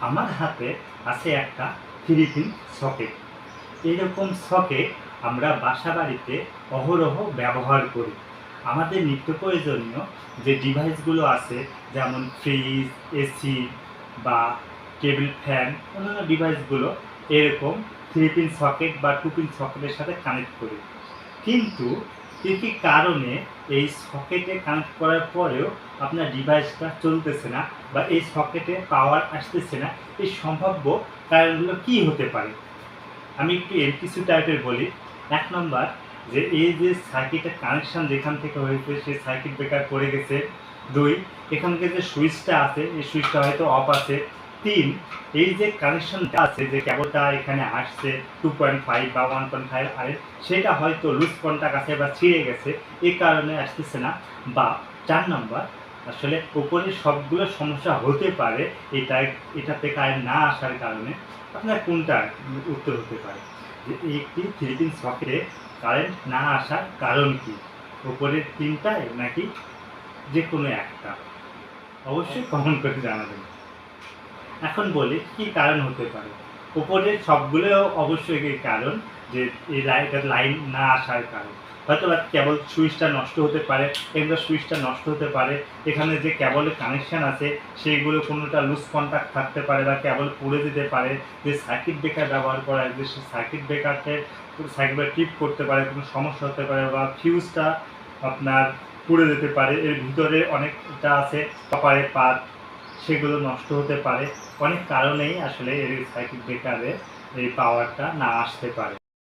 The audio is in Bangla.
আমার হাতে আছে একটা থ্রি পিন সকেট। এইরকম সকেট আমরা বাসা বাড়িতে অহরহ ব্যবহার করি। আমাদের নিত্য প্রয়োজনীয় যে ডিভাইসগুলো আছে, যেমন ফ্রিজ, এসি বা টেবিল ফ্যান, অন্যান্য ডিভাইসগুলো এরকম থ্রি সকেট বা টু পিন সকেটের সাথে কানেক্ট করি। কিন্তু কী কী কারণে এই সকেটে কানেক্ট করার পরেও আপনার ডিভাইসটা চলতেছে না বা এই সকেটে পাওয়ার আসতেছে না? এই সম্ভাব্য কারণগুলো কী হতে পারে? আমি একটু এমপিসি টাইপের বলি। এক নম্বর যে এই যে সার্কিটের কানেকশান যেখান থেকে হয়েছে, সেই সার্কিট ব্রেকার পড়ে গেছে। দুই এখানকে যে সুইচটা আছে, এই সুইচটা হয়তো অফ আছে। তিন, এই যে কানেকশনটা আছে যে কেবলটা এখানে আসছে টু পয়েন্ট ফাইভ বা ওয়ান পয়েন্ট ফাইভ আর সেটা হয়তো লুজ কন্টাক্ট আছে বা ছিঁড়ে গেছে এই কারণে আসতেছে না। বা চার নম্বর, আসলে উপরে সবগুলো সমস্যা হতে পারে, এটা এটাতে কারেন্ট না আসার কারণে। আপনার কোনটা উত্তর হতে পারে? যে একটি থ্রি পিন সকেটে কারেন্ট না আসার কারণ কি? উপরের তিনটায় নাকি যে কোনো একটা? অবশ্যই কমেন্ট করে জানাবেন। এখন বলি, কি কারণ হতে পারে? উপরের সবগুলো অবশ্যই কারণ যে এই লাইটের লাইন না আসার কারণ। হয়তো বা কেবল সুইচটা নষ্ট হতে পারে, এগুলো সুইচটা নষ্ট হতে পারে, এখানে যে কেবলের কানেকশন আছে, সেইগুলো কোনোটা লুজ কন্ট্যাক্ট থাকতে পারে বা কেবল পুড়ে যেতে পারে, যে সার্কিট ব্রেকার ব্যবহার করা হয় যে সার্কিট ব্রেকারকে সার্কিট ব্রেকার টিপ করতে পারে, কোনো সমস্যা হতে পারে বা ফিউজটা আপনার পুড়ে যেতে পারে, এর ভিতরে অনেকটা আছে কপারে পাত সেগুলো নষ্ট হতে পারে। অনেক কারণেই আসলে এই সাইকেল ব্রেকারে এই পাওয়ারটা না আসতে পারে।